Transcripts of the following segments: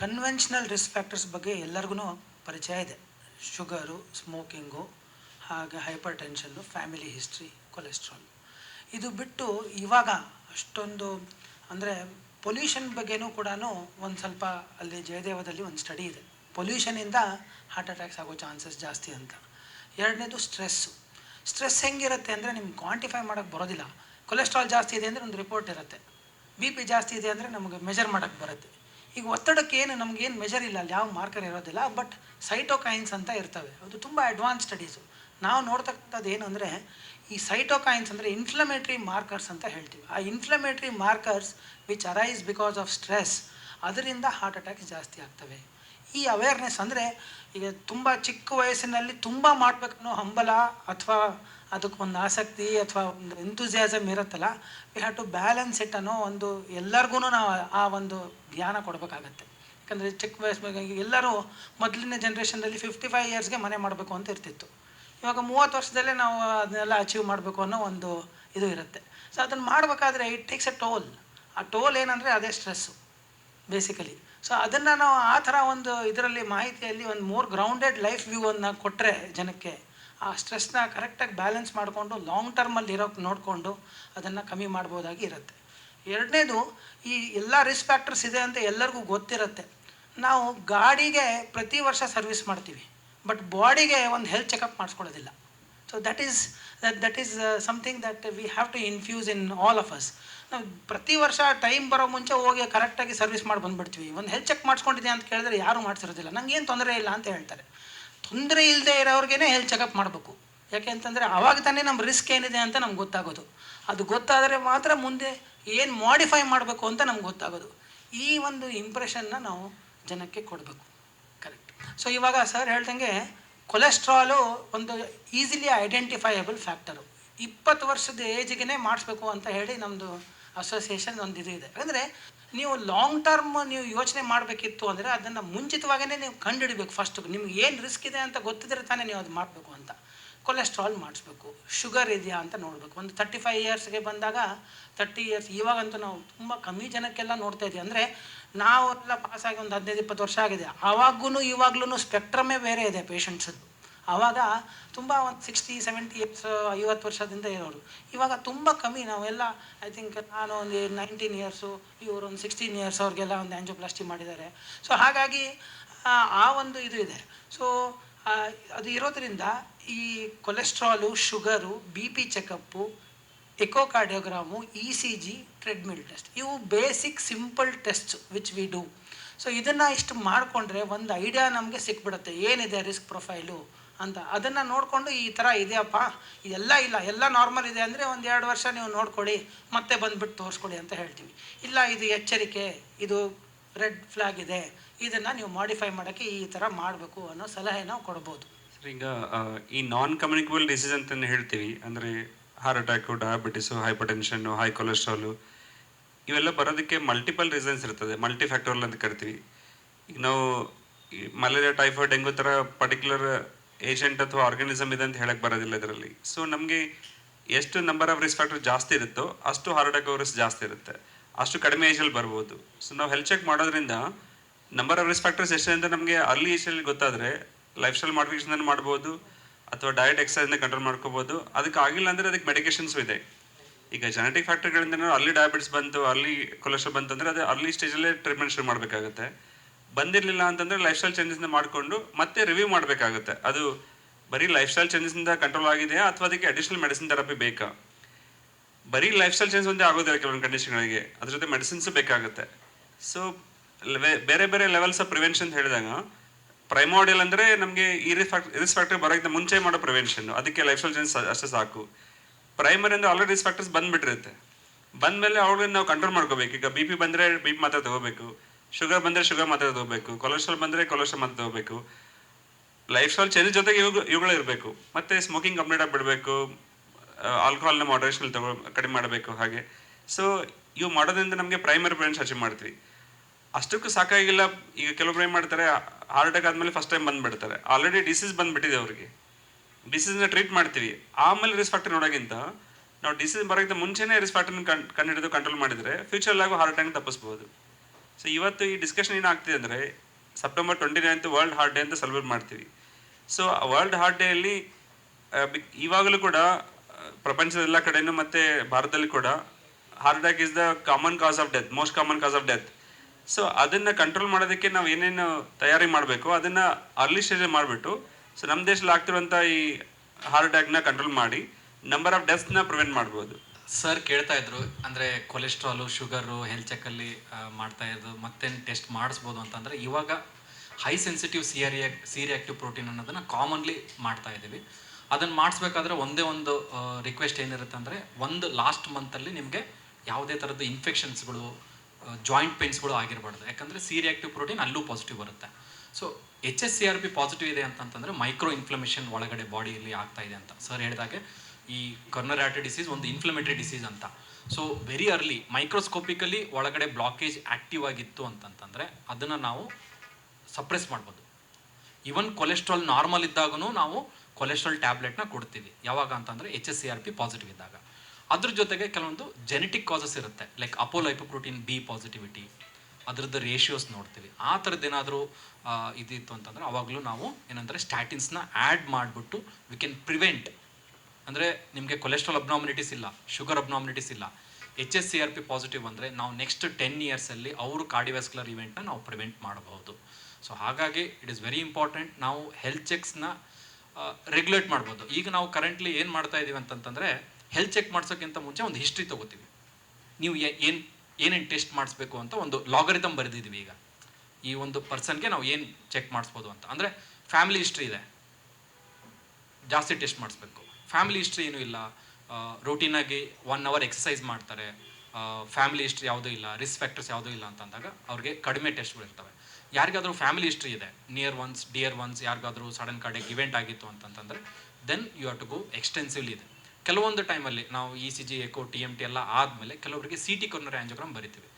Conventional risk factors ಬಗ್ಗೆ ಎಲ್ಲರಿಗೂ ಪರಿಚಯ ಇದೆ. ಶುಗರು, ಸ್ಮೋಕಿಂಗು, ಹಾಗೆ ಹೈಪರ್ ಟೆನ್ಷನ್ನು ಫ್ಯಾಮಿಲಿ ಹಿಸ್ಟ್ರಿ, ಕೊಲೆಸ್ಟ್ರಾಲ್. ಇದು ಬಿಟ್ಟು ಇವಾಗ ಅಷ್ಟೊಂದು, ಅಂದರೆ ಪೊಲ್ಯೂಷನ್ ಬಗ್ಗೆನೂ ಕೂಡ ಒಂದು ಸ್ವಲ್ಪ ಅಲ್ಲಿ ಜಯದೇವದಲ್ಲಿ ಒಂದು ಸ್ಟಡಿ ಇದೆ. ಪೊಲ್ಯೂಷನಿಂದ ಹಾರ್ಟ್ ಅಟ್ಯಾಕ್ಸ್ ಆಗೋ ಚಾನ್ಸಸ್ ಜಾಸ್ತಿ ಅಂತ. ಎರಡನೇದು ಸ್ಟ್ರೆಸ್ಸು. ಸ್ಟ್ರೆಸ್ ಹೆಂಗಿರುತ್ತೆ ಅಂದರೆ ನಿಮ್ಗೆ ಕ್ವಾಂಟಿಫೈ ಮಾಡೋಕ್ಕೆ ಬರೋದಿಲ್ಲ. ಕೊಲೆಸ್ಟ್ರಾಲ್ ಜಾಸ್ತಿ ಇದೆ ಅಂದರೆ ಒಂದು ರಿಪೋರ್ಟ್ ಇರುತ್ತೆ. ಬಿ ಪಿ ಜಾಸ್ತಿ ಇದೆ ಅಂದರೆ ನಮಗೆ ಮೆಜರ್ ಮಾಡೋಕ್ಕೆ ಬರುತ್ತೆ. ಈಗ ಒತ್ತಡಕ್ಕೆ ಏನು, ನಮಗೇನು ಮೆಜರ್ ಇಲ್ಲ, ಅಲ್ಲಿ ಯಾವ ಮಾರ್ಕರ್ ಇರೋದಿಲ್ಲ ಬಟ್ ಸೈಟೋಕೈನ್ಸ್ ಅಂತ ಇರ್ತವೆ. ಅದು ತುಂಬ ಅಡ್ವಾನ್ಸ್ ಸ್ಟಡೀಸು ನಾವು ನೋಡ್ತಕ್ಕಂಥದ್ದು ಏನು ಅಂದರೆ, ಈ ಸೈಟೋಕೈನ್ಸ್ ಅಂದರೆ ಇನ್ಫ್ಲಮೇಟ್ರಿ ಮಾರ್ಕರ್ಸ್ ಅಂತ ಹೇಳ್ತೀವಿ. ಆ inflammatory markers which arise because of stress ಅದರಿಂದ ಹಾರ್ಟ್ ಅಟ್ಯಾಕ್ಸ್ ಜಾಸ್ತಿ ಆಗ್ತವೆ. ಈ ಅವೇರ್ನೆಸ್ ಅಂದರೆ, ಈಗ ತುಂಬ ಚಿಕ್ಕ ವಯಸ್ಸಿನಲ್ಲಿ ತುಂಬ ಮಾಡಬೇಕನ್ನೋ ಹಂಬಲ ಅಥವಾ ಅದಕ್ಕೊಂದು ಆಸಕ್ತಿ ಅಥವಾ ಒಂದು ಎಂತುಸಿಯಾಸಮ್ ಇರುತ್ತಲ್ಲ we have to balance it ಅನ್ನೋ ಒಂದು ಎಲ್ಲರಿಗೂ ನಾವು ಆ ಒಂದು ಜ್ಞಾನ ಕೊಡಬೇಕಾಗತ್ತೆ. ಯಾಕಂದರೆ ಚಿಕ್ಕ ವಯಸ್ಸು ಎಲ್ಲರೂ ಮೊದಲಿನ ಜನ್ರೇಷನ್ದಲ್ಲಿ ಫಿಫ್ಟಿ ಫೈವ್ ಇಯರ್ಸ್ಗೆ ಮನೆ ಮಾಡಬೇಕು ಅಂತ ಇರ್ತಿತ್ತು. ಇವಾಗ ಮೂವತ್ತು ವರ್ಷದಲ್ಲೇ ನಾವು ಅದನ್ನೆಲ್ಲ ಅಚೀವ್ ಮಾಡಬೇಕು ಅನ್ನೋ ಒಂದು ಇದು ಇರುತ್ತೆ. ಸೊ ಅದನ್ನು ಮಾಡಬೇಕಾದ್ರೆ ಇಟ್ ಟೇಕ್ಸ್ ಎ ಟೋಲ್ ಆ ಟೋಲ್ ಏನಂದರೆ ಅದೇ ಸ್ಟ್ರೆಸ್ಸು ಬೇಸಿಕಲಿ ಸೊ ಅದನ್ನು ನಾವು ಆ ಥರ ಒಂದು ಇದರಲ್ಲಿ ಮಾಹಿತಿಯಲ್ಲಿ ಒಂದು ಮೋರ್ ಗ್ರೌಂಡೆಡ್ ಲೈಫ್ ವ್ಯೂ ಅನ್ನು ಕೊಟ್ಟರೆ ಜನಕ್ಕೆ ಆ ಸ್ಟ್ರೆಸ್ನ ಕರೆಕ್ಟಾಗಿ ಬ್ಯಾಲೆನ್ಸ್ ಮಾಡಿಕೊಂಡು ಲಾಂಗ್ ಟರ್ಮಲ್ಲಿ ಇರೋಕ್ಕೆ ನೋಡಿಕೊಂಡು ಅದನ್ನು ಕಮ್ಮಿ ಮಾಡ್ಬೋದಾಗಿ ಇರುತ್ತೆ. ಎರಡನೇದು ಈ ಎಲ್ಲ ರಿಸ್ಕ್ ಫ್ಯಾಕ್ಟರ್ಸ್ ಇದೆ ಅಂತ ಎಲ್ಲರಿಗೂ ಗೊತ್ತಿರುತ್ತೆ. ನಾವು ಗಾಡಿಗೆ ಪ್ರತಿ ವರ್ಷ ಸರ್ವಿಸ್ ಮಾಡ್ತೀವಿ ಬಟ್ ಬಾಡಿಗೆ ಒಂದು health checkup ಮಾಡಿಸ್ಕೊಳ್ಳೋದಿಲ್ಲ. So that is that that is something that we have to infuse in all of us ನಾವು ಪ್ರತಿ ವರ್ಷ ಟೈಮ್ ಬರೋ ಮುಂಚೆ ಹೋಗಿ ಕರೆಕ್ಟಾಗಿ ಸರ್ವಿಸ್ ಮಾಡಿ ಬಂದುಬಿಡ್ತೀವಿ. ಒಂದು ಹೆಲ್ತ್ ಚೆಕ್ ಮಾಡಿಸ್ಕೊಂಡಿದ್ದೆ ಅಂತ ಕೇಳಿದ್ರೆ ಯಾರೂ ಮಾಡಿಸಿರೋದಿಲ್ಲ. ಏನು ತೊಂದರೆ ಇಲ್ಲ ಅಂತ ಹೇಳ್ತಾರೆ. ತೊಂದರೆ ಇಲ್ಲದೆ ಇರೋರ್ಗೇನೆ ಹೆಲ್ತ್ ಚೆಕಪ್ ಮಾಡಬೇಕು. ಯಾಕೆ ಅಂತಂದರೆ ಆವಾಗ ತಾನೇ ನಮ್ಮ ರಿಸ್ಕ್ ಏನಿದೆ ಅಂತ ನಮ್ಗೆ ಗೊತ್ತಾಗೋದು. ಅದು ಗೊತ್ತಾದರೆ ಮಾತ್ರ ಮುಂದೆ ಏನು ಮಾಡಿಫೈ ಮಾಡಬೇಕು ಅಂತ ನಮ್ಗೆ ಗೊತ್ತಾಗೋದು. ಈ ಒಂದು ಇಂಪ್ರೆಷನ್ನ ನಾವು ಜನಕ್ಕೆ ಕೊಡಬೇಕು. ಕರೆಕ್ಟ್ ಸೊ ಇವಾಗ ಸರ್ ಹೇಳ್ದಂಗೆ ಕೊಲೆಸ್ಟ್ರಾಲು ಒಂದು ಈಸಿಲಿ ಐಡೆಂಟಿಫೈಯಬಲ್ ಫ್ಯಾಕ್ಟರು ಇಪ್ಪತ್ತು ವರ್ಷದ ಏಜ್ಗೆ ಮಾಡಿಸ್ಬೇಕು ಅಂತ ಹೇಳಿ ನಮ್ಮದು ಅಸೋಸಿಯೇಷನ್ ಒಂದು ಇದು ಇದೆ. ಅಂದರೆ ನೀವು ಲಾಂಗ್ ಟರ್ಮ್ ನೀವು ಯೋಚನೆ ಮಾಡಬೇಕಿತ್ತು ಅಂದರೆ ಅದನ್ನು ಮುಂಚಿತವಾಗೇ ನೀವು ಕಂಡುಹಿಡಬೇಕು ಫಸ್ಟ್ ನಿಮ್ಗೆ ಏನು ರಿಸ್ಕ್ ಇದೆ ಅಂತ ಗೊತ್ತಿದ್ರೆ ತಾನೇ ನೀವು ಅದು ಮಾಡಬೇಕು ಅಂತ. ಕೊಲೆಸ್ಟ್ರಾಲ್ ಮಾಡಿಸ್ಬೇಕು. ಶುಗರ್ ಇದೆಯಾ ಅಂತ ನೋಡಬೇಕು. ಒಂದು ತರ್ಟಿ ಫೈವ್ ಇಯರ್ಸ್ಗೆ ಬಂದಾಗ ತರ್ಟಿ ಇಯರ್ಸ್ ಇವಾಗಂತೂ ನಾವು ತುಂಬ ಕಮ್ಮಿ ಜನಕ್ಕೆಲ್ಲ ನೋಡ್ತಾ ಇದ್ದೀವಿ ಅಂದರೆ ನಾವೆಲ್ಲ ಪಾಸಾಗಿ ಒಂದು ಹದಿನೈದು, ಇಪ್ಪತ್ತು ವರ್ಷ ಆಗಿದೆ. ಆವಾಗೂ ಇವಾಗ್ಲೂ ಸ್ಪೆಕ್ಟ್ರಮೇ ಬೇರೆ ಇದೆ ಪೇಷಂಟ್ಸದ್ದು ಆವಾಗ ತುಂಬ ಒಂದು ಸಿಕ್ಸ್ಟಿ ಸೆವೆಂಟಿ ಏಟ್ಸ್ ಐವತ್ತು ವರ್ಷದಿಂದ ಇರೋರು. ಇವಾಗ ತುಂಬ ಕಮ್ಮಿ. ನಾವೆಲ್ಲ ಐ ಥಿಂಕ್ ನಾನು ಒಂದು ನೈನ್ಟೀನ್ ಇಯರ್ಸು ಇವರು ಒಂದು ಸಿಕ್ಸ್ಟೀನ್ ಇಯರ್ಸ್ ಅವ್ರಿಗೆಲ್ಲ ಒಂದು ಆ್ಯಂಜೋಪ್ಲಾಸ್ಟಿ ಮಾಡಿದ್ದಾರೆ. ಸೊ ಹಾಗಾಗಿ ಆ, ಒಂದು ಇದು ಇದೆ. ಸೊ ಅದು ಇರೋದರಿಂದ ಈ cholesterol sugar B P checkup echocardiogram E C G treadmill test ಇವು basic simple test which we do so ಇದನ್ನು ಇಷ್ಟು ಮಾಡಿಕೊಂಡ್ರೆ ಒಂದು ಐಡಿಯಾ ನಮಗೆ ಸಿಕ್ಬಿಡುತ್ತೆ. ಏನಿದೆ ರಿಸ್ಕ್ ಪ್ರೊಫೈಲು ಅಂತ. ಅದನ್ನು ನೋಡಿಕೊಂಡು ಈ ಥರ ಇದೆಯಪ್ಪ, ಇದೆಲ್ಲ ಇಲ್ಲ, ಎಲ್ಲ ನಾರ್ಮಲ್ ಇದೆ ಅಂದರೆ ಒಂದು ಎರಡು ವರ್ಷ ನೀವು ನೋಡ್ಕೊಳ್ಳಿ, ಮತ್ತೆ ಬಂದುಬಿಟ್ಟು ತೋರಿಸ್ಕೊಡಿ ಅಂತ ಹೇಳ್ತೀವಿ. ಇಲ್ಲ, ಇದು ಎಚ್ಚರಿಕೆ, ಇದು ರೆಡ್ ಫ್ಲಾಗ್ ಇದೆ, ಇದನ್ನು ನೀವು ಮಾಡಿಫೈ ಮಾಡೋಕ್ಕೆ ಈ ಥರ ಮಾಡಬೇಕು ಅನ್ನೋ ಸಲಹೆ ನಾವು ಕೊಡ್ಬೋದು. ಈಗ ಈ ನಾನ್ ಕಮ್ಯುನಿಕಬಲ್ ಡಿಸೀಸ್ ಅಂತ ಹೇಳ್ತೀವಿ, ಅಂದರೆ heart attack diabetes hypertension high cholesterol ಇವೆಲ್ಲ ಬರೋದಕ್ಕೆ ಮಲ್ಟಿಪಲ್ ರೀಸನ್ಸ್ ಇರ್ತದೆ ಮಲ್ಟಿ ಫ್ಯಾಕ್ಟೋರಲ್ ಅಂತ ಕರಿತೀವಿ. ಈಗ ನಾವು ಮಲೇರಿಯಾ ಟೈಫಾಯ್ಡ್ ಡೆಂಗು ಥರ ಪರ್ಟಿಕ್ಯುಲರ್ ಏಜೆಂಟ್ ಅಥವಾ ಆರ್ಗನಿಸಮ್ ಇದೆ ಅಂತ ಹೇಳಕ್ ಬರೋದಿಲ್ಲ ಇದರಲ್ಲಿ. ಸೊ ನಮಗೆ ಎಷ್ಟು ನಂಬರ್ ಆಫ್ ರಿಸ್ಕ್ ಫ್ಯಾಕ್ಟರ್ ಜಾಸ್ತಿ ಇರುತ್ತೋ ಅಷ್ಟು ಹಾರ್ಟ್ ರಿಸ್ಕ್ ಜಾಸ್ತಿ ಇರುತ್ತೆ. ಅಷ್ಟು ಕಡಿಮೆ ಏಜಲ್ಲಿ ಬರ್ಬೋದು. ಸೊ ನಾವು ಹೆಲ್ತ್ ಚೆಕ್ ಮಾಡೋದ್ರಿಂದ ನಂಬರ್ ಆಫ್ ರಿಸ್ಕ್ ಫ್ಯಾಕ್ಟರ್ಸ್ ಎಷ್ಟು ಅಂತ ನಮಗೆ ಅರ್ಲಿ ಏಜಲ್ಲಿ ಗೊತ್ತಾದರೆ ಲೈಫ್ ಸ್ಟೈಲ್ ಮಾಡಿಫಿಕೇಶನ್ ಮಾಡ್ಬೋದು ಅಥವಾ ಡಯಟ್ ಎಕ್ಸಸೈಸ್ನ ಕಂಟ್ರೋಲ್ ಮಾಡ್ಕೋಬೋದು. ಅದಕ್ಕೆ ಆಗಿಲ್ಲ ಅಂದರೆ ಅದಕ್ಕೆ ಮೆಡಿಕೇಶನ್ಸು ಇದೆ. ಈಗ ಜೆನೆಟಿಕ್ ಫ್ಯಾಕ್ಟರ್ಗಳಿಂದ ಅರ್ಲಿ ಡಯಾಬಿಟಿಸ್ ಬಂತು ಅರ್ಲಿ ಕೊಲೆಸ್ಟ್ರಾಲ್ ಬಂತು ಅಂದರೆ ಅದು ಅರ್ಲಿ ಸ್ಟೇಜಲ್ಲೇ ಟ್ರೀಟ್ಮೆಂಟ್ ಶುರು ಮಾಡಬೇಕಾಗುತ್ತೆ. ಬಂದಿರಲಿಲ್ಲ ಅಂತಂದರೆ ಲೈಫ್ ಸ್ಟೈಲ್ ಚೇಂಜಸ್ನ ಮಾಡಿಕೊಂಡು ಮತ್ತೆ ರಿವ್ಯೂ ಮಾಡಬೇಕಾಗುತ್ತೆ. ಅದು ಬರೀ ಲೈಫ್ ಸ್ಟೈಲ್ ಚೇಂಜಸ್ನಿಂದ ಕಂಟ್ರೋಲ್ ಆಗಿದೆಯಾ ಅಥವಾ ಅದಕ್ಕೆ ಅಡಿಷನಲ್ ಮೆಡಿಸಿನ್ ಥೆರಪಿ ಬೇಕಾ? ಬರೀ ಲೈಫ್ ಸ್ಟೈಲ್ ಚೇಂಜ್ ಒಂದೇ ಆಗೋದಿಲ್ಲ ಕೆಲವೊಂದು ಕಂಡೀಷನ್ಗಳಿಗೆ ಅದ್ರ ಜೊತೆ ಮೆಡಿಸಿನ್ಸು ಬೇಕಾಗುತ್ತೆ. ಸೊ ಬೇರೆ ಬೇರೆ ಲೆವೆಲ್ಸ್ ಆಫ್ ಪ್ರಿವೆನ್ಷನ್ ಹೇಳಿದಾಗ ಪ್ರೈಮೋಡಿಯಲ್ ಅಂದರೆ ನಮಗೆ ಈ ರಿಸ್ಫ್ಯಾಕ್ಟ್ ರಿಸ್ ಫ್ಯಾಕ್ಟರ್ ಬರೋಕ್ಕಿಂತ ಮುಂಚೆ ಮಾಡೋ ಪ್ರಿವೆನ್ಷನ್ ಅದಕ್ಕೆ ಲೈಫ್ ಸ್ಟೈಲ್ ಚೇಂಜ್ ಅಷ್ಟೇ ಸಾಕು. ಪ್ರೈಮರಿ ಅಂದರೆ ಆಲ್ರೆಡಿ ರಿಸ್ ಫ್ಯಾಕ್ಟರ್ಸ್ ಬಂದ್ಬಿಟ್ಟಿರುತ್ತೆ. ಬಂದಮೇಲೆ ಅವ್ಳನ್ನ ನಾವು ಕಂಟ್ರೋಲ್ ಮಾಡ್ಕೋಬೇಕು. ಈಗ ಬಿ ಪಿ ಬಂದರೆ ಬಿ ಪಿ ಮಾತ್ರ ತಗೋಬೇಕು. ಶುಗರ್ ಬಂದರೆ ಶುಗರ್ ಮಾತ್ರ ತಗೋಬೇಕು ಕೊಲೆಸ್ಟ್ರಾಲ್ ಬಂದರೆ ಕೊಲೆಸ್ಟ್ರಾಲ್ ಮಾತ್ರ ತಗೋಬೇಕು ಲೈಫ್ ಸ್ಟೈಲ್ ಚೇಂಜ್ ಜೊತೆಗೆ ಇವು ಇವುಗಳು ಇರಬೇಕು. ಮತ್ತೆ ಸ್ಮೋಕಿಂಗ್ ಕಂಪ್ಲೀಟ್ ಬಿಡಬೇಕು ಆಲ್ಕೋಹಾಲ್ನ ಮಾಡ್ರೇಷನ್ ತಗೋ, ಕಡಿಮೆ ಮಾಡಬೇಕು ಹಾಗೆ. ಸೊ ಇವು ಮಾಡೋದ್ರಿಂದ ನಮಗೆ ಪ್ರೈಮರಿ ಪ್ರಿವೆನ್ಷನ್ ಅಚೀವ್ ಮಾಡ್ತೀವಿ. ಅಷ್ಟಕ್ಕೂ ಸಾಕಾಗಿಲ್ಲ, ಈಗ ಕೆಲವೊಬ್ರು ಏನು ಮಾಡ್ತಾರೆ ಹಾರ್ಟ್ ಅಟ್ಯಾಕ್ ಆದಮೇಲೆ ಫಸ್ಟ್ ಟೈಮ್ ಬಂದ್ಬಿಡ್ತಾರೆ. ಆಲ್ರೆಡಿ ಡಿಸೀಸ್ ಬಂದ್ಬಿಟ್ಟಿದೆ ಅವ್ರಿಗೆ. ಡಿಸೀಸ್ನ ಟ್ರೀಟ್ ಮಾಡ್ತೀವಿ. ಆಮೇಲೆ ರಿಸ್ಕ್ ಫ್ಯಾಕ್ಟರ್ ನೋಡೋಕ್ಕಿಂತ, ನಾವು ಡಿಸೀಸ್ ಬರೋಕ್ಕಿಂತ ಮುಂಚೆನೇ ರಿಸ್ಕ್ ಫ್ಯಾಕ್ಟರ್ನ ಕಂಡು ಹಿಡಿದು ಕಂಟ್ರೋಲ್ ಮಾಡಿದರೆ ಫ್ಯೂಚರ್ಲಾಗೂ ಹಾರ್ಟ್ ಅಟ್ಯಾಕ್ ತಪ್ಪಿಸ್ಬೋದು. ಸೊ ಇವತ್ತು ಈ ಡಿಸ್ಕಷನ್ ಏನಾಗ್ತಿದೆ ಅಂದರೆ September twenty ninth world heart day ಅಂತ ಸೆಲೆಬ್ರೇಟ್ ಮಾಡ್ತೀವಿ. ಸೊ ವರ್ಲ್ಡ್ ಹಾರ್ಟ್ ಡೇ ಅಲ್ಲಿ ಆ, ಇವಾಗಲೂ ಕೂಡ ಪ್ರಪಂಚದ ಎಲ್ಲ ಕಡೆನೂ ಮತ್ತೆ ಭಾರತದಲ್ಲಿ ಕೂಡ heart attack is the common cause of death most common cause of death so ಅದನ್ನು ಕಂಟ್ರೋಲ್ ಮಾಡೋದಕ್ಕೆ ನಾವು ಏನೇನು ತಯಾರಿ ಮಾಡಬೇಕು ಅದನ್ನು ಅರ್ಲಿ ಸ್ಟೇಜಲ್ಲಿ ಮಾಡಿಬಿಟ್ಟು ಸೊ ನಮ್ಮ ದೇಶದಲ್ಲಿ ಆಗ್ತಿರುವಂಥ ಈ ಹಾರ್ಟ್ ಅಟ್ಯಾಕ್ನ ಕಂಟ್ರೋಲ್ ಮಾಡಿ ನಂಬರ್ ಆಫ್ ಡೆತ್ಸ್ನ ಪ್ರಿವೆಂಟ್ ಮಾಡ್ಬೋದು. ಸರ್ ಕೇಳ್ತಾ ಇದ್ರು, ಅಂದರೆ ಕೊಲೆಸ್ಟ್ರಾಲು ಶುಗರು ಹೆಲ್ತ್ ಚೆಕಲ್ಲಿ ಮಾಡ್ತಾ ಇರೋದು ಮತ್ತೇನು ಟೆಸ್ಟ್ ಮಾಡಿಸ್ಬೋದು ಅಂತಂದರೆ ಇವಾಗ high sensitive C R C protein ಅನ್ನೋದನ್ನು ಕಾಮನ್ಲಿ ಮಾಡ್ತಾ ಇದ್ದೀವಿ. ಅದನ್ನು ಮಾಡಿಸ್ಬೇಕಾದ್ರೆ ಒಂದೇ ಒಂದು ರಿಕ್ವೆಸ್ಟ್ ಏನಿರುತ್ತೆ ಅಂದರೆ ಒಂದು ಲಾಸ್ಟ್ ಮಂತಲ್ಲಿ ನಿಮಗೆ ಯಾವುದೇ ಥರದ ಇನ್ಫೆಕ್ಷನ್ಸ್ಗಳು ಜಾಯಿಂಟ್ ಪೇನ್ಸ್ಗಳು ಆಗಿರಬಾರ್ದು. ಯಾಕಂದರೆ ಸಿ ರಿಯಾಕ್ಟಿವ್ ಪ್ರೋಟೀನ್ ಅಲ್ಲೂ ಪಾಸಿಟಿವ್ ಬರುತ್ತೆ. So H S C R P positive ಇದೆ ಅಂತಂತಂದರೆ ಮೈಕ್ರೋ ಇನ್ಫ್ಲಮೇಷನ್ ಒಳಗಡೆ ಬಾಡಿಯಲ್ಲಿ ಆಗ್ತಾ ಇದೆ ಅಂತ. ಸರ್ ಹೇಳಿದಾಗೆ ಈ ಕರ್ನರ್ಯಾಟ ಡಿಸೀಸ್ ಒಂದು ಇನ್ಫ್ಲಮೇಟರಿ ಡಿಸೀಸ್ ಅಂತ. ಸೊ ವೆರಿ ಅರ್ಲಿ ಮೈಕ್ರೋಸ್ಕೋಪಿಕಲಿ ಒಳಗಡೆ ಬ್ಲಾಕೇಜ್ ಆಕ್ಟಿವ್ ಆಗಿತ್ತು ಅಂತಂತಂದರೆ ಅದನ್ನು ನಾವು ಸಪ್ರೆಸ್ ಮಾಡ್ಬೋದು. ಈವನ್ ಕೊಲೆಸ್ಟ್ರಾಲ್ ನಾರ್ಮಲ್ ಇದ್ದಾಗೂ ನಾವು ಕೊಲೆಸ್ಟ್ರಾಲ್ ಟ್ಯಾಬ್ಲೆಟ್ನ ಕೊಡ್ತೀವಿ. ಯಾವಾಗ ಅಂತಂದರೆ H S C R P positive ಇದ್ದಾಗ. ಅದ್ರ ಜೊತೆಗೆ ಕೆಲವೊಂದು ಜೆನೆಟಿಕ್ ಕಾಸಸ್ ಇರುತ್ತೆ. ಲೈಕ್ ಅಪೋಲೈಪೋಪ್ರೋಟೀನ್ ಬಿ ಪಾಸಿಟಿವಿಟಿ ಅದರದ್ದು ರೇಷಿಯೋಸ್ ನೋಡ್ತೀವಿ. ಆ ಥರದ್ದು ಏನಾದರೂ ಇದಿತ್ತು ಅಂತಂದರೆ ಅವಾಗಲೂ ನಾವು ಏನಂದರೆ ಸ್ಟ್ಯಾಟಿನ್ಸ್ನ ಆ್ಯಡ್ ಮಾಡಿಬಿಟ್ಟು ವಿ ಕೆನ್ ಪ್ರಿವೆಂಟ್ ಅಂದರೆ ನಿಮಗೆ ಕೊಲೆಸ್ಟ್ರಾಲ್ ಅಬ್ನಾಮಿನಿಟೀಸ್ ಇಲ್ಲ ಶುಗರ್ ಅಬ್ನಾಮಿನಿಟೀಸ್ ಇಲ್ಲ H S C R P positive ಅಂದರೆ ನಾವು ನೆಕ್ಸ್ಟ್ ಟೆನ್ ಇಯರ್ಸಲ್ಲಿ ಅವರು ಕಾರ್ಡಿವ್ಯಾಸ್ಕ್ಯುಲರ್ ಇವೆಂಟ್ನ ನಾವು ಪ್ರಿವೆಂಟ್ ಮಾಡಬಹುದು. ಸೊ ಹಾಗಾಗಿ ಇಟ್ ಇಸ್ ವೆರಿ ಇಂಪಾರ್ಟೆಂಟ್ ನಾವು ಹೆಲ್ತ್ ಚೆಕ್ಸ್ನ ರೆಗ್ಯುಲೇಟ್ ಮಾಡ್ಬೋದು. ಈಗ ನಾವು ಕರೆಂಟ್ಲಿ ಏನು ಮಾಡ್ತಾ ಇದ್ದೀವಿ ಅಂತಂತಂದರೆ ಹೆಲ್ತ್ ಚೆಕ್ ಮಾಡ್ಸೋಕ್ಕಿಂತ ಮುಂಚೆ ಒಂದು ಹಿಸ್ಟ್ರಿ ತೊಗೋತೀವಿ. ನೀವು ಏನು, ಏನೇನು ಟೆಸ್ಟ್ ಮಾಡಿಸ್ಬೇಕು ಅಂತ ಒಂದು ಲಾಗರಿದಮ್ ಬರೆದಿದ್ದೀವಿ ಈಗ. ಈ ಒಂದು ಪರ್ಸನ್ಗೆ ನಾವು ಏನು ಚೆಕ್ ಮಾಡಿಸ್ಬೋದು ಅಂತ. ಅಂದರೆ ಫ್ಯಾಮಿಲಿ ಹಿಸ್ಟ್ರಿ ಇದೆ. ಜಾಸ್ತಿ ಟೆಸ್ಟ್ ಮಾಡಿಸ್ಬೇಕು. ಫ್ಯಾಮಿಲಿ ಹಿಸ್ಟ್ರಿ ಏನೂ ಇಲ್ಲ. ರೂಟೀನಾಗಿ ಒನ್ ಅವರ್ ಎಕ್ಸಸೈಸ್ ಮಾಡ್ತಾರೆ. ಫ್ಯಾಮಿಲಿ ಹಿಸ್ಟ್ರಿ ಯಾವುದೂ ಇಲ್ಲ. ರಿಸ್ಕ್ ಫ್ಯಾಕ್ಟರ್ಸ್ ಯಾವುದೂ ಇಲ್ಲ ಅಂತಂದಾಗ ಅವ್ರಿಗೆ ಕಡಿಮೆ ಟೆಸ್ಟ್ಗಳು ಇರ್ತವೆ. ಯಾರಿಗಾದರೂ ಫ್ಯಾಮಿಲಿ ಹಿಸ್ಟ್ರಿ ಇದೆ ನಿಯರ್ ಒನ್ಸ್ ಡಿಯರ್ ಒನ್ಸ್ ಯಾರಿಗಾದರೂ ಸಡನ್ ಕಾರ್ಡಿಗೆ ಇವೆಂಟ್ ಆಗಿತ್ತು ಅಂತಂತಂದರೆ then you have to go extensively ಇದೆ. ಕೆಲವೊಂದು ಟೈಮಲ್ಲಿ ನಾವು E C G echo T M T ಎಲ್ಲ ಆದಮೇಲೆ ಕೆಲವರಿಗೆ ಸಿ ಟಿ ಕೊರ್ನರ್ ಆ್ಯಂಜೋಗ್ರಾಮ್ ಬರಿತೀವಿ.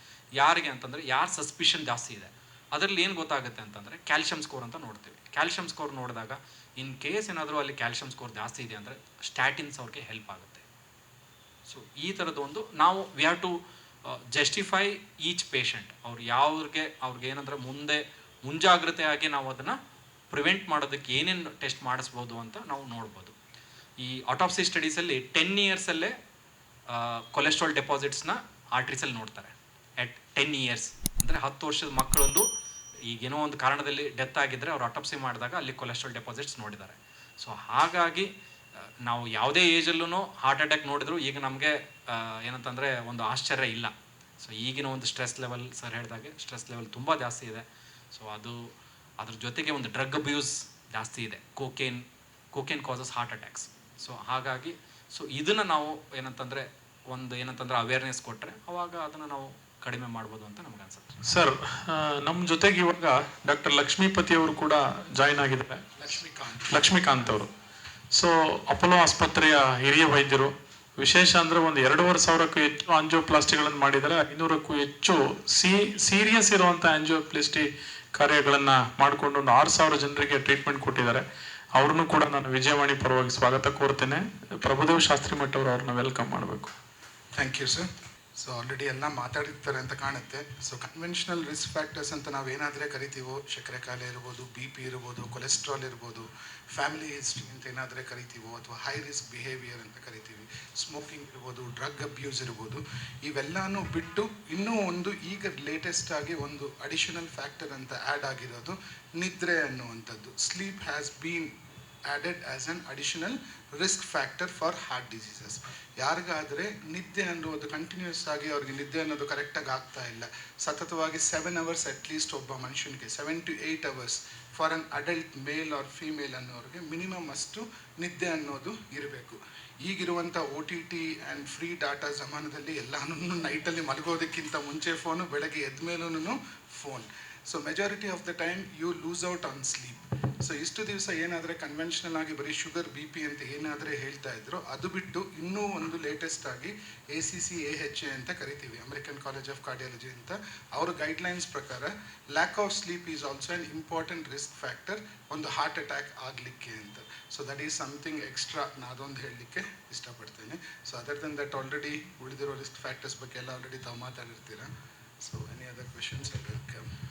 ಯಾರಿಗೆ ಅಂತಂದರೆ ಯಾರು ಸಸ್ಪಿಷನ್ ಜಾಸ್ತಿ ಇದೆ. ಅದರಲ್ಲಿ ಏನು ಗೊತ್ತಾಗುತ್ತೆ ಅಂತಂದರೆ ಕ್ಯಾಲ್ಶಿಯಂ ಸ್ಕೋರ್ ಅಂತ ನೋಡ್ತೀವಿ. ಕ್ಯಾಲ್ಶಿಯಂ ಸ್ಕೋರ್ ನೋಡಿದಾಗ ಇನ್ ಕೇಸ್ ಏನಾದರೂ ಅಲ್ಲಿ ಕ್ಯಾಲ್ಶಿಯಂ ಸ್ಕೋರ್ ಜಾಸ್ತಿ ಇದೆ ಅಂದರೆ ಸ್ಟ್ಯಾಟಿನ್ಸ್ ಅವ್ರಿಗೆ ಹೆಲ್ಪ್ ಆಗುತ್ತೆ. ಸೊ ಈ ಥರದ್ದೊಂದು ನಾವು we have to justify each patient ಅವ್ರು ಯಾವ್ರಿಗೆ, ಅವ್ರಿಗೆ ಏನಂದ್ರೆ ಮುಂದೆ ಮುಂಜಾಗ್ರತೆಯಾಗಿ ನಾವು ಅದನ್ನು ಪ್ರಿವೆಂಟ್ ಮಾಡೋದಕ್ಕೆ ಏನೇನು ಟೆಸ್ಟ್ ಮಾಡಿಸ್ಬೋದು ಅಂತ ನಾವು ನೋಡ್ಬೋದು. ಈ ಆಟೋಪ್ಸಿ ಸ್ಟಡೀಸಲ್ಲಿ ಟೆನ್ ಇಯರ್ಸಲ್ಲೇ ಕೊಲೆಸ್ಟ್ರಾಲ್ ಡೆಪಾಸಿಟ್ಸ್ನ ಆರ್ಟ್ರಿಸಲ್ಲಿ ನೋಡ್ತಾರೆ. ಎಟ್ ಟೆನ್ ಇಯರ್ಸ್ ಅಂದರೆ ಹತ್ತು ವರ್ಷದ ಮಕ್ಕಳೊಂದು ಈಗೇನೋ ಒಂದು ಕಾರಣದಲ್ಲಿ ಡೆತ್ ಆಗಿದ್ದರೆ ಅವ್ರು ಅಟಪ್ಸಿ ಮಾಡಿದಾಗ ಅಲ್ಲಿ ಕೊಲೆಸ್ಟ್ರಾಲ್ ಡೆಪಾಸಿಟ್ಸ್ ನೋಡಿದ್ದಾರೆ. ಸೊ ಹಾಗಾಗಿ ನಾವು ಯಾವುದೇ ಏಜಲ್ಲೂ ಹಾರ್ಟ್ ಅಟ್ಯಾಕ್ ನೋಡಿದ್ರು ಈಗ ನಮಗೆ ಏನಂತಂದರೆ ಒಂದು ಆಶ್ಚರ್ಯ ಇಲ್ಲ. ಸೊ ಈಗಿನ ಒಂದು ಸ್ಟ್ರೆಸ್ ಲೆವೆಲ್ ಸರ್ ಹೇಳಿದಾಗೆ ಸ್ಟ್ರೆಸ್ ಲೆವೆಲ್ ತುಂಬ ಜಾಸ್ತಿ ಇದೆ. ಸೊ ಅದು, ಅದ್ರ ಜೊತೆಗೆ ಒಂದು ಡ್ರಗ್ ಅಬ್ಯೂಸ್ ಜಾಸ್ತಿ ಇದೆ. Cocaine cocaine causes heart attacks so ಹಾಗಾಗಿ ಸೊ ಇದನ್ನು ನಾವು ಏನಂತಂದರೆ ಒಂದು ಏನಂತಂದ್ರೆ ಅವೇರ್ನೆಸ್ ಕೊಟ್ಟರೆ ಅವಾಗ ಅದನ್ನು ನಾವು ಕಡಿಮೆ ಮಾಡ್ಬೋದು ಅಂತ ನಮ್ಗೆ ಅನ್ಸುತ್ತೆ. ಸರ್ ನಮ್ಮ ಜೊತೆಗೆ ಇವಾಗ ಡಾಕ್ಟರ್ ಲಕ್ಷ್ಮೀಪತಿ ಅವರು ಕೂಡ ಜಾಯಿನ್ ಆಗಿದ್ದಾರೆ. ಲಕ್ಷ್ಮೀಕಾಂತ್. ಲಕ್ಷ್ಮೀಕಾಂತ್ ಅವರು. ಸೊ ಅಪೋಲೋ ಆಸ್ಪತ್ರೆಯ ಹಿರಿಯ ವೈದ್ಯರು ವಿಶೇಷ ಅಂದ್ರೆ ಒಂದು ಎರಡೂವರೆ ಸಾವಿರಕ್ಕೂ ಹೆಚ್ಚು ಆಂಜಿಯೋಪ್ಲಾಸ್ಟಿಗಳನ್ನು ಮಾಡಿದ್ದಾರೆ. ಐನೂರಕ್ಕೂ ಹೆಚ್ಚು ಸಿ ಸೀರಿಯಸ್ ಇರುವಂತ ಆಂಜಿಯೋಪ್ಲಾಸ್ಟಿ ಕಾರ್ಯಗಳನ್ನ ಮಾಡಿಕೊಂಡು ಒಂದು ಆರು ಸಾವಿರ ಜನರಿಗೆ ಟ್ರೀಟ್ಮೆಂಟ್ ಕೊಟ್ಟಿದ್ದಾರೆ. ಅವ್ರನ್ನು ಕೂಡ ನಾನು ವಿಜಯವಾಣಿ ಪರವಾಗಿ ಸ್ವಾಗತ ಕೋರ್ತೇನೆ. ಪ್ರಭುದೇವ್ ಶಾಸ್ತ್ರಿ ಮಠ್ ಅವರು ಅವ್ರನ್ನ ವೆಲ್ಕಮ್ ಮಾಡಬೇಕು. Thank you sir so already ಎಲ್ಲ ಮಾತಾಡಿರ್ತಾರೆ ಅಂತ ಕಾಣುತ್ತೆ. ಸೊ ಕನ್ವೆನ್ಷನಲ್ ರಿಸ್ಕ್ ಫ್ಯಾಕ್ಟರ್ಸ್ ಅಂತ ನಾವು ಏನಾದರೆ ಕರಿತೀವೋ ಸಕ್ಕರೆ ಕಾಯಿಲೆ ಇರ್ಬೋದು ಬಿ ಪಿ ಇರ್ಬೋದು ಕೊಲೆಸ್ಟ್ರಾಲ್ ಇರ್ಬೋದು ಫ್ಯಾಮಿಲಿ ಹಿಸ್ಟ್ರಿ ಅಂತ ಏನಾದರೆ ಕರಿತೀವೋ, ಅಥವಾ ಹೈ ರಿಸ್ಕ್ ಬಿಹೇವಿಯರ್ ಅಂತ ಕರಿತೀವಿ ಸ್ಮೋಕಿಂಗ್ ಇರ್ಬೋದು ಡ್ರಗ್ ಅಬ್ಯೂಸ್ ಇರ್ಬೋದು, ಇವೆಲ್ಲನೂ ಬಿಟ್ಟು ಇನ್ನೂ ಒಂದು ಈಗ ಲೇಟೆಸ್ಟ್ ಆಗಿ ಒಂದು ಅಡಿಷನಲ್ ಫ್ಯಾಕ್ಟರ್ ಅಂತ ಆ್ಯಡ್ ಆಗಿರೋದು ನಿದ್ರೆ ಅನ್ನುವಂಥದ್ದು. Sleep has been added as an additional risk factor for heart diseases ಯಾರಿಗಾದರೆ ನಿದ್ದೆ ಅನ್ನೋದು ಕಂಟಿನ್ಯೂಸ್ ಆಗಿ ಅವ್ರಿಗೆ ನಿದ್ದೆ ಅನ್ನೋದು ಕರೆಕ್ಟಾಗಿ ಆಗ್ತಾ ಇಲ್ಲ. ಸತತವಾಗಿ ಸೆವೆನ್ ಅವರ್ಸ್ ಅಟ್ಲೀಸ್ಟ್ ಒಬ್ಬ ಮನುಷ್ಯನಿಗೆ seven to eight hours for an adult male or female ಅನ್ನೋರಿಗೆ minimum ಅಷ್ಟು ನಿದ್ದೆ ಅನ್ನೋದು ಇರಬೇಕು. ಈಗಿರುವಂಥ O T T and free data ಜಮಾನದಲ್ಲಿ ಎಲ್ಲಾನು ನೈಟಲ್ಲಿ ಮಲಗೋದಕ್ಕಿಂತ ಮುಂಚೆ ಫೋನು ಬೆಳಗ್ಗೆ ಎದ್ದ ಮೇಲೂ phone so majority of the time you lose out on sleep so ಇಷ್ಟು ದಿವಸ ಏನಾದರೆ ಕನ್ವೆನ್ಷನಲ್ ಆಗಿ ಬರೀ ಶುಗರ್ ಬಿ ಪಿ ಅಂತ ಏನಾದರೆ ಹೇಳ್ತಾ ಇದ್ರು ಅದು ಬಿಟ್ಟು ಇನ್ನೂ ಒಂದು ಲೇಟೆಸ್ಟ್ ಆಗಿ A C C A H A ಅಂತ ಕರಿತೀವಿ ಅಮೆರಿಕನ್ ಕಾಲೇಜ್ ಆಫ್ ಕಾರ್ಡಿಯಾಲಜಿ ಅಂತ ಅವರ ಗೈಡ್ಲೈನ್ಸ್ ಪ್ರಕಾರ lack of sleep is also an important risk factor ಒಂದು ಹಾರ್ಟ್ ಅಟ್ಯಾಕ್ ಆಗಲಿಕ್ಕೆ ಅಂತ so that is something extra ನಾದೊಂದು ಹೇಳಲಿಕ್ಕೆ ಇಷ್ಟಪಡ್ತೇನೆ so other than that already ಉಳಿದಿರೋ ರಿಸ್ಕ್ ಫ್ಯಾಕ್ಟರ್ಸ್ ಬಗ್ಗೆ ಎಲ್ಲ ಆಲ್ರೆಡಿ ತಾವು ಮಾತಾಡಿರ್ತೀರಾ so any other questions? I welcome.